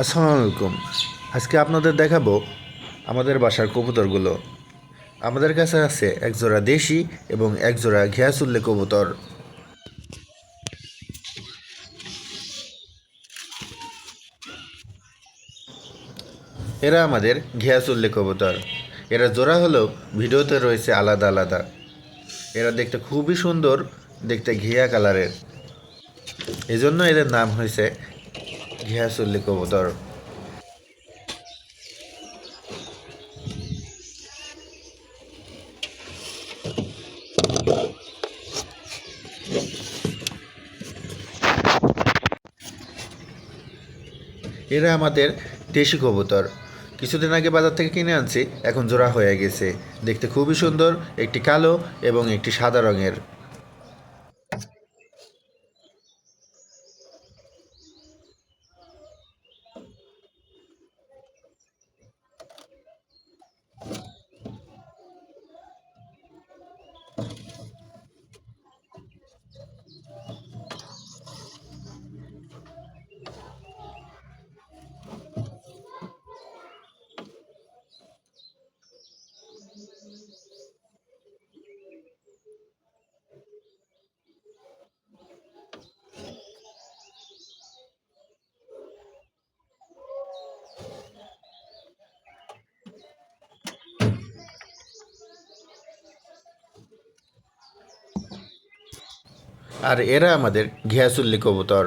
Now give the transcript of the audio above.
আসসালামু আলাইকুম আজকে আপনাদের দেখাবো আমাদের বাসার কবুতরগুলো। আমাদের কাছে আছে এক জোড়া দেশি এবং এক জোড়া ঘিয়াসুল্লে কবুতর। এরা আমাদের ঘিয়াসুল্লে কবুতর। এরা জোড়া হলেও ভিডিওতে রয়েছে আলাদা আলাদা। এরা দেখতে খুবই সুন্দর, দেখতে ঘিয়া কালারের। এজন্য এদের নাম হয়েছে ঘিয়াসুল্লি কবুতর এরা আমাদের দেশি কবুতর। কিছুদিন আগে বাজার থেকে কিনে আনছি, এখন জোড়া হয়ে গেছে। দেখতে খুবই সুন্দর, একটি কালো এবং একটি সাদা রঙের। আর এরা আমাদের ঘিয়াসুল্লি কবুতর।